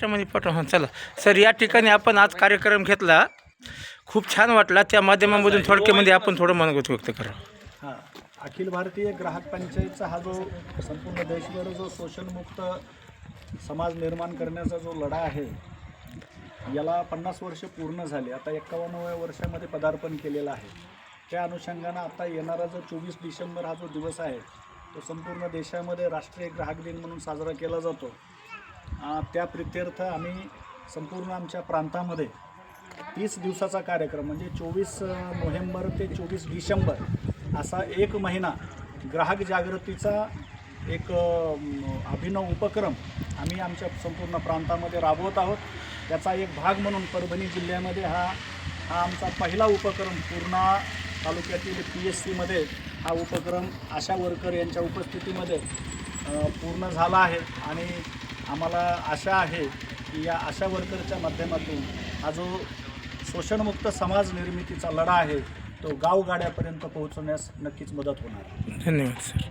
महाराष्ट्रामध्ये पाठवा हां चला. सर या ठिकाणी आपण आज कार्यक्रम घेतला. खूप छान वाटला. त्या माध्यमामधून थोडक्यामध्ये म्हणजे आपण थोडं मनगत व्यक्त करा. हां. अखिल भारतीय ग्राहक पंचायतचा हा जो संपूर्ण देशभर जो शोषणमुक्त समाज निर्माण करण्याचा जो लढा आहे याला पन्नास वर्ष पूर्ण झाले. आता एक्कावन्नव्या वर्षामध्ये पदार्पण केलेलं आहे. त्या अनुषंगानं आता येणारा जो चोवीस डिसेंबर हा जो दिवस आहे तो संपूर्ण देशामध्ये राष्ट्रीय ग्राहक दिन म्हणून साजरा केला जातो. त्या प्रित्यर्थ आम्ही संपूर्ण आमच्या प्रांतामध्ये तीस दिवसाचा कार्यक्रम म्हणजे चोवीस नोव्हेंबर ते चोवीस डिसेंबर असा एक महिना ग्राहक जागृतीचा एक अभिनव उपक्रम आम्ही आमच्या संपूर्ण प्रांतामध्ये राबवत आहोत. त्याचा एक भाग म्हणून परभणी जिल्ह्यामध्ये हा हा आमचा पहिला उपक्रम पूर्णा तालुक्यातील पी एस सीमध्ये हा उपक्रम आशा वर्कर यांच्या उपस्थितीमध्ये पूर्ण झाला आहे. आणि आम्हाला आशा आहे की या आशा वर्करच्या माध्यमातून हा जो शोषणमुक्त समाज निर्मितीचा लढा आहे तो गावगाड्यापर्यंत पोहोचवण्यास नक्कीच मदत होणार धन्यवाद सर.